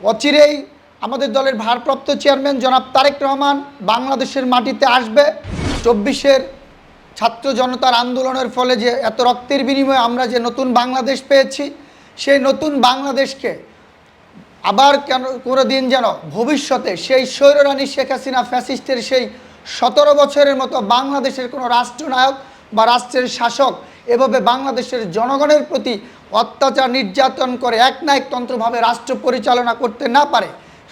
অচিরেই আমাদের দলের ভারপ্রাপ্ত চেয়ারম্যান জনাব তারেক রহমান বাংলাদেশের মাটিতে আসবে। চব্বিশের ছাত্র জনতার আন্দোলনের ফলে যে এত রক্তের বিনিময়ে আমরা যে নতুন বাংলাদেশ পেয়েছি, সেই নতুন বাংলাদেশকে আবার কেন কোনো দিন যেন ভবিষ্যতে সেই স্বৈররানী শেখ হাসিনা ফ্যাসিস্টের সেই সতেরো বছরের মতো বাংলাদেশের কোনো রাষ্ট্রনায়ক বা রাষ্ট্রের শাসক এভাবে বাংলাদেশের জনগণের প্রতি অত্যাচার, নির্যাতন করে এক না একতন্ত্রভাবে রাষ্ট্র পরিচালনা করতে না পারে,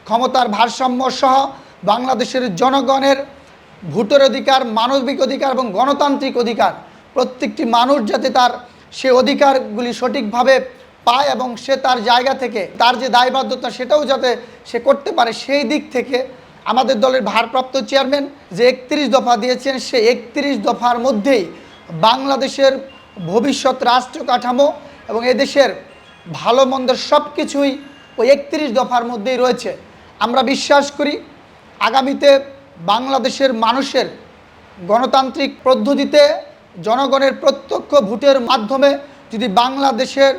ক্ষমতার ভারসাম্য সহ বাংলাদেশের জনগণের ভোটের অধিকার, মানবিক অধিকার এবং গণতান্ত্রিক অধিকার, প্রত্যেকটি মানুষ যাতে তার সে অধিকারগুলি সঠিকভাবে পায় এবং সে তার জায়গা থেকে তার যে দায়বদ্ধতা সেটাও যাতে সে করতে পারে, সেই দিক থেকে আমাদের দলের ভারপ্রাপ্ত চেয়ারম্যান যে একত্রিশ দফা দিয়েছেন, সে একত্রিশ দফার মধ্যেই বাংলাদেশের ভবিষ্যৎ রাষ্ট্র কাঠামো এবং এদেশের ভালো মন্দ সব কিছুই ওই একত্রিশ দফার মধ্যেই রয়েছে। আমরা বিশ্বাস করি আগামীতে বাংলাদেশের মানুষের গণতান্ত্রিক পদ্ধতিতে জনগণের প্রত্যক্ষ ভোটের মাধ্যমে যদি বাংলাদেশের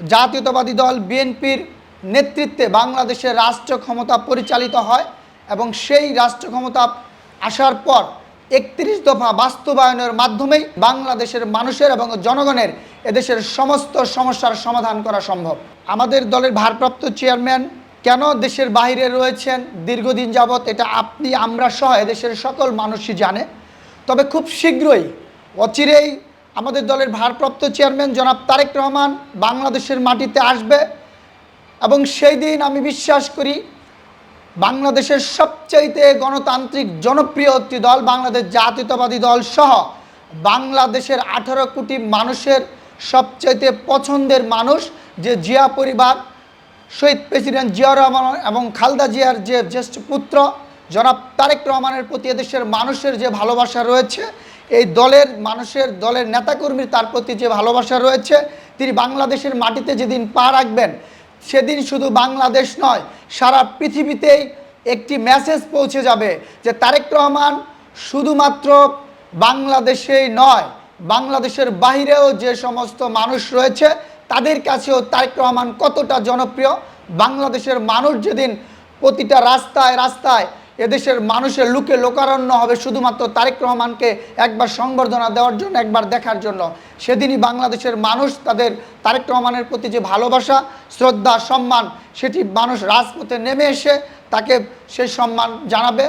জাতীয়তাবাদী দল, বিএনপির নেতৃত্বে বাংলাদেশের রাষ্ট্র ক্ষমতা পরিচালিত হয় এবং সেই রাষ্ট্র ক্ষমতা আসার পর একত্রিশ দফা বাস্তবায়নের মাধ্যমেই বাংলাদেশের মানুষের এবং জনগণের এদেশের সমস্ত সমস্যার সমাধান করা সম্ভব। আমাদের দলের ভারপ্রাপ্ত চেয়ারম্যান কেন দেশের বাইরে রয়েছেন দীর্ঘদিন যাবৎ, এটা আপনি, আমরা সহ এদেশের সকল মানুষই জানে। তবে খুব শীঘ্রই, অচিরেই আমাদের দলের ভারপ্রাপ্ত চেয়ারম্যান জনাব তারেক রহমান বাংলাদেশের মাটিতে আসবে এবং সেই দিন আমি বিশ্বাস করি বাংলাদেশের সবচাইতে গণতান্ত্রিক জনপ্রিয় একটি দল বাংলাদেশ জাতীয়তাবাদী দল সহ বাংলাদেশের আঠারো কোটি মানুষের সবচাইতে পছন্দের মানুষ যে জিয়া পরিবার, শহীদ প্রেসিডেন্ট জিয়া রহমান এবং খালদা জিয়ার যে জ্যেষ্ঠ পুত্র জনাব তারেক রহমানের প্রতি এদেশের মানুষের যে ভালোবাসা রয়েছে, এই দলের মানুষের দলের নেতাকর্মীর তার প্রতি যে ভালোবাসা রয়েছে, তিনি বাংলাদেশের মাটিতে যেদিন পা রাখবেন, সেদিন শুধু বাংলাদেশ নয় সারা পৃথিবীতেই একটি মেসেজ পৌঁছে যাবে যে তারেক রহমান শুধুমাত্র বাংলাদেশেই নয়, বাংলাদেশের বাইরেও যে সমস্ত মানুষ রয়েছে, তাদের কাছেও তারেক রহমান কতটা জনপ্রিয়? বাংলাদেশের মানুষ যেদিন প্রতিটা রাস্তায় রাস্তায় এদেশের মানুষের লুকে লোকারণ্য হবে শুধুমাত্র তারেক রহমানকে একবার সংবর্ধনা দেওয়ার জন্য, একবার দেখার জন্য সেদিনই বাংলাদেশের মানুষ তাদের তারেক রহমানের প্রতি যে ভালোবাসা, শ্রদ্ধা, সম্মান, সেটি মানুষ রাজপথে নেমে এসে তাকে সেই সম্মান জানাবে।